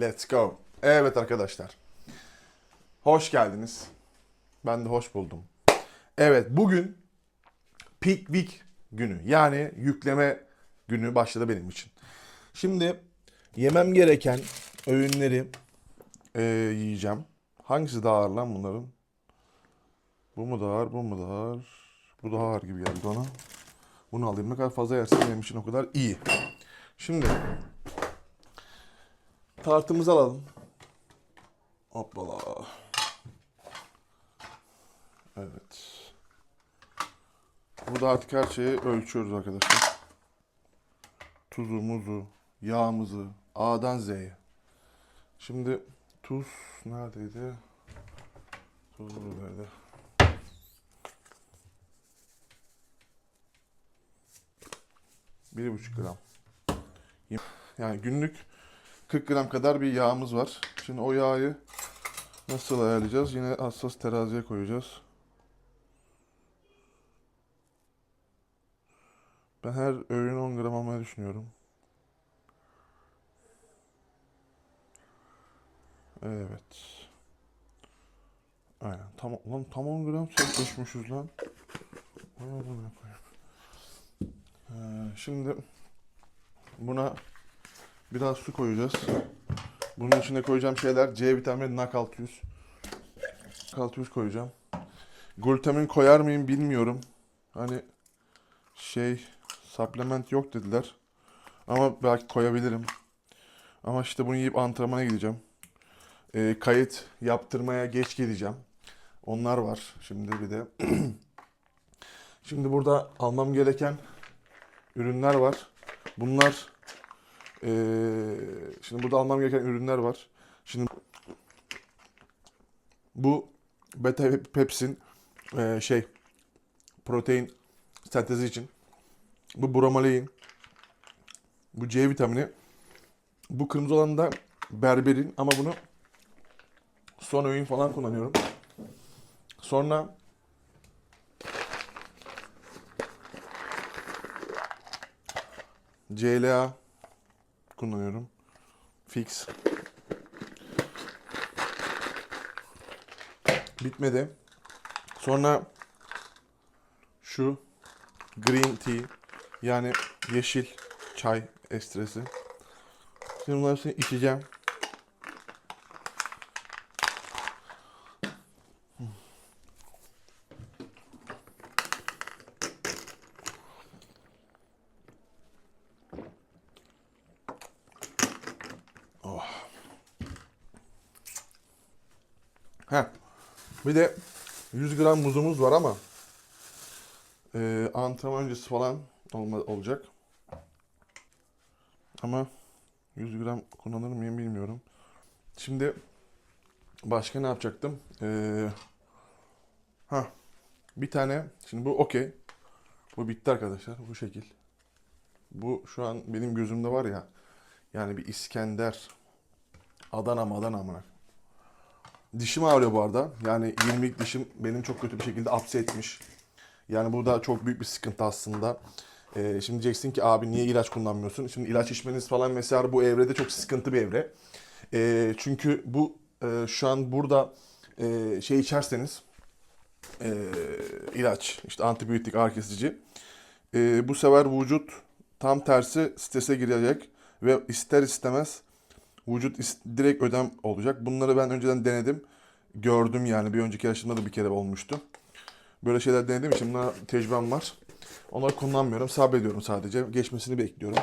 Let's go. Evet arkadaşlar. Hoş geldiniz. Ben de hoş buldum. Evet bugün Peak Week günü. Yani yükleme günü başladı benim için. Şimdi yemem gereken öğünleri e, yiyeceğim. Hangisi daha ağır lan bunların? Bu mu daha ağır, bu mu daha ağır? Bu daha ağır gibi geldi bana. Bunu alayım. Ne kadar fazla yersem benim için o kadar iyi. Şimdi tartımızı alalım. Hoppala. Evet. Burada artık her şeyi ölçüyoruz arkadaşlar. Tuzu, muzu, yağımızı A'dan Z'ye. Şimdi tuz neredeydi? Tuz buradaydı. Bir buçuk gram. Yani günlük 40 gram kadar bir yağımız var. Şimdi o yağı nasıl ayarlayacağız? Yine hassas teraziye koyacağız. Ben her öğün 10 gram almayı düşünüyorum. Evet. Aynen. Tam, lan tam 10 gram lan. Vay amına koyayım. Ee, şimdi buna biraz su koyacağız. Bunun içine koyacağım şeyler C vitamini NAK 600. NAK 600 koyacağım. Glutamin koyar mıyım bilmiyorum. Hani şey supplement yok dediler. Ama belki koyabilirim. Ama işte bunu yiyip antrenmana gideceğim. Ee, kayıt yaptırmaya geç geleceğim. Onlar var şimdi bir de. şimdi burada almam gereken ürünler var. Bunlar ee, şimdi burada almam gereken ürünler var. Şimdi bu beta pepsin ee, şey protein sentezi için. Bu bromelain. Bu C vitamini. Bu kırmızı olan da berberin ama bunu son öğün falan kullanıyorum. Sonra CLA kullanıyorum. Fix. Bitmedi. Sonra şu green tea yani yeşil çay ekstresi. Şimdi bunları içeceğim. Bir de 100 gram muzumuz var ama e, antrenman öncesi falan olma, olacak. Ama 100 gram kullanır mıyım bilmiyorum. Şimdi başka ne yapacaktım? Ee, ha bir tane şimdi bu okey. Bu bitti arkadaşlar bu şekil. Bu şu an benim gözümde var ya. Yani bir İskender. Adana Adana mı? Dişim ağrıyor bu arada. Yani 20'lik dişim benim çok kötü bir şekilde apse etmiş. Yani bu da çok büyük bir sıkıntı aslında. Ee, şimdi diyeceksin ki abi niye ilaç kullanmıyorsun? Şimdi ilaç içmeniz falan mesela bu evrede çok sıkıntı bir evre. Ee, çünkü bu e, şu an burada e, şey içerseniz e, ilaç işte antibiyotik ağrı kesici e, bu sefer vücut tam tersi strese girecek ve ister istemez vücut direkt ödem olacak. Bunları ben önceden denedim. Gördüm yani bir önceki yaşımda da bir kere olmuştu. Böyle şeyler denediğim için buna tecrübem var. Onları kullanmıyorum. Sabrediyorum sadece. Geçmesini bekliyorum.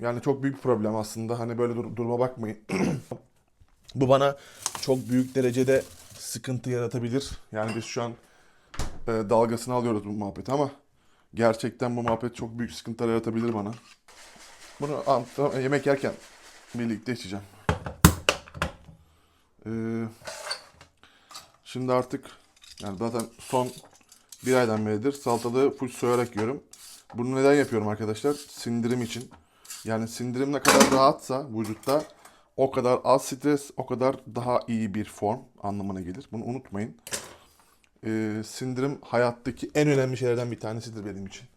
Yani çok büyük bir problem aslında. Hani böyle dur- duruma bakmayın. Bu bana çok büyük derecede sıkıntı yaratabilir. Yani biz şu an e, dalgasını alıyoruz bu muhabbeti ama gerçekten bu muhabbet çok büyük sıkıntılar yaratabilir bana. Bunu yemek yerken birlikte içeceğim. Ee, şimdi artık yani zaten son bir aydan beridir salatalığı full soyarak yiyorum. Bunu neden yapıyorum arkadaşlar? Sindirim için. Yani sindirim ne kadar rahatsa vücutta o kadar az stres, o kadar daha iyi bir form anlamına gelir. Bunu unutmayın. Ee, sindirim hayattaki en önemli şeylerden bir tanesidir benim için.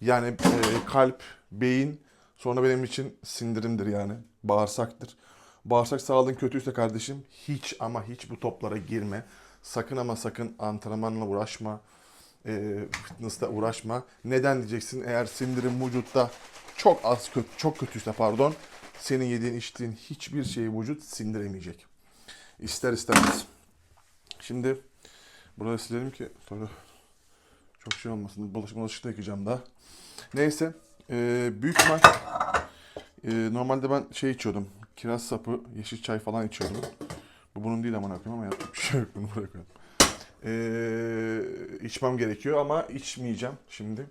Yani e, kalp, beyin, sonra benim için sindirimdir yani. Bağırsaktır. Bağırsak sağlığın kötüyse kardeşim hiç ama hiç bu toplara girme. Sakın ama sakın antrenmanla uğraşma. E, fitness'ta uğraşma. Neden diyeceksin? Eğer sindirim vücutta çok az kötü, çok kötüyse pardon, senin yediğin içtiğin hiçbir şeyi vücut sindiremeyecek. İster istemez. Şimdi burayı silelim ki sonra çok şey olmasın. Bulaşık bulaşık da yıkayacağım daha. Neyse. E, büyük ihtimal e, normalde ben şey içiyordum. Kiraz sapı, yeşil çay falan içiyordum. Bu bunun değil aman koyayım ama yapacak bir şey yok. Bunu bırakıyorum. E, içmem gerekiyor ama içmeyeceğim şimdi.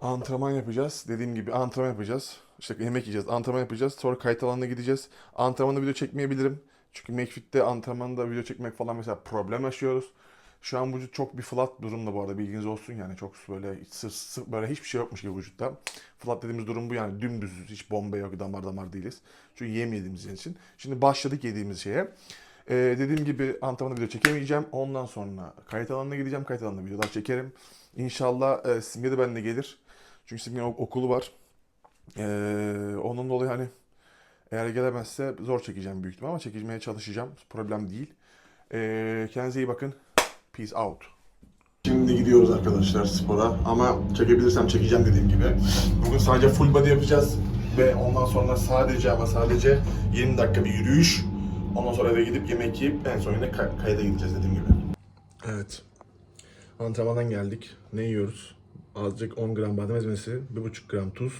Antrenman yapacağız. Dediğim gibi antrenman yapacağız. İşte yemek yiyeceğiz. Antrenman yapacağız. Sonra kayıt alanına gideceğiz. Antrenmanda video çekmeyebilirim. Çünkü McFit'te antrenmanda video çekmek falan mesela problem yaşıyoruz. Şu an vücut çok bir flat durumda bu arada bilginiz olsun yani çok böyle hiç sır, sır- böyle hiçbir şey yokmuş gibi vücutta. Flat dediğimiz durum bu yani dümdüzüz hiç bomba yok damar damar değiliz. Çünkü yemediğimiz için. Şimdi başladık yediğimiz şeye. Ee, dediğim gibi antrenmanda video çekemeyeceğim. Ondan sonra kayıt alanına gideceğim. Kayıt alanında videolar çekerim. İnşallah e, Simge de benimle gelir. Çünkü Simge'nin ok- okulu var. Ee, onun dolayı hani eğer gelemezse zor çekeceğim büyük ihtimal ama çekilmeye çalışacağım. Problem değil. Ee, kendinize iyi bakın. Peace out. Şimdi gidiyoruz arkadaşlar spora ama çekebilirsem çekeceğim dediğim gibi. Bugün sadece full body yapacağız ve ondan sonra sadece ama sadece 20 dakika bir yürüyüş. Ondan sonra eve gidip yemek yiyip en son yine kay- kayda gideceğiz dediğim gibi. Evet. Antrenmandan geldik. Ne yiyoruz? Azıcık 10 gram badem ezmesi, 1,5 gram tuz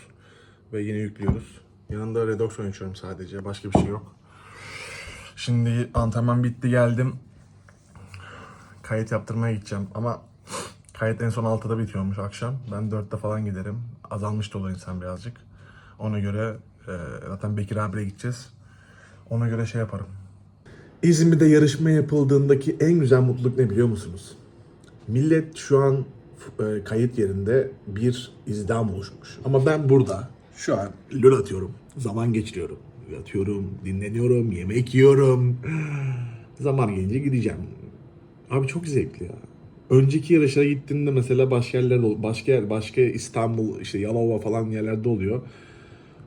ve yine yüklüyoruz. Yanında redoxon içiyorum sadece. Başka bir şey yok. Şimdi antrenman bitti geldim. Kayıt yaptırmaya gideceğim ama kayıt en son 6'da bitiyormuş akşam. Ben 4'te falan giderim. Azalmış da olur insan birazcık. Ona göre e, zaten Bekir abiyle gideceğiz. Ona göre şey yaparım. İzmir'de yarışma yapıldığındaki en güzel mutluluk ne biliyor musunuz? Millet şu an e, kayıt yerinde bir izdiham oluşmuş. Ama ben burada şu an lol atıyorum. Zaman geçiriyorum. Yatıyorum, dinleniyorum, yemek yiyorum. Zaman gelince gideceğim. Abi çok zevkli ya. Önceki yarışlara gittiğinde mesela başka yerlerde başka yer, başka İstanbul, işte Yalova falan yerlerde oluyor.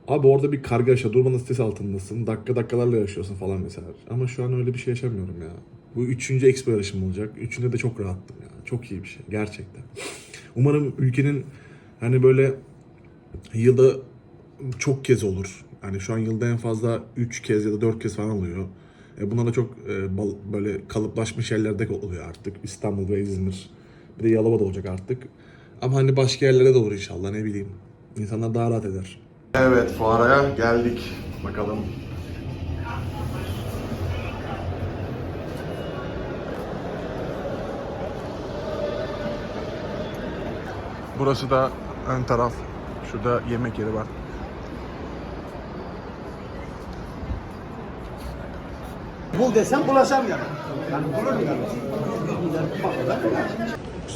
Abi orada bir kargaşa, durmadan stres altındasın. Dakika dakikalarla yaşıyorsun falan mesela. Ama şu an öyle bir şey yaşamıyorum ya. Bu üçüncü expo yarışım olacak. Üçünde de çok rahattım ya. Çok iyi bir şey gerçekten. Umarım ülkenin hani böyle yılda çok kez olur. Yani şu an yılda en fazla 3 kez ya da 4 kez falan oluyor. E bunlar da çok e, bal- böyle kalıplaşmış yerlerde oluyor artık. İstanbul ve İzmir. Bir de Yalova'da olacak artık. Ama hani başka yerlere de olur inşallah ne bileyim. İnsanlar daha rahat eder. Evet fuaraya geldik. Bakalım. Burası da ön taraf. Şurada yemek yeri var. Bul desem bulasam yani. Bulurum yani.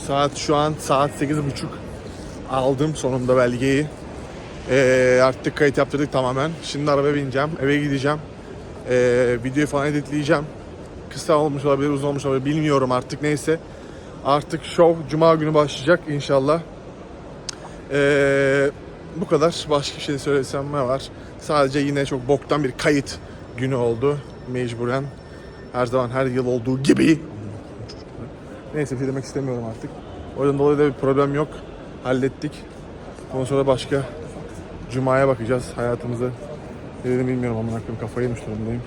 Saat şu an saat 8.30. Aldım sonunda belgeyi. Ee, artık kayıt yaptırdık tamamen. Şimdi arabaya bineceğim. Eve gideceğim. Ee, videoyu falan editleyeceğim. Kısa olmuş olabilir, uzun olmuş olabilir. Bilmiyorum artık neyse. Artık show Cuma günü başlayacak inşallah. Ee, bu kadar. Başka bir şey söylesem ne var? Sadece yine çok boktan bir kayıt günü oldu. Mecburen. Her zaman her yıl olduğu gibi. Neyse bir şey demek istemiyorum artık. O yüzden dolayı da bir problem yok. Hallettik. Ondan sonra başka Cuma'ya bakacağız hayatımızı. Ne dedim bilmiyorum ama kafayı yemiş durumdayım.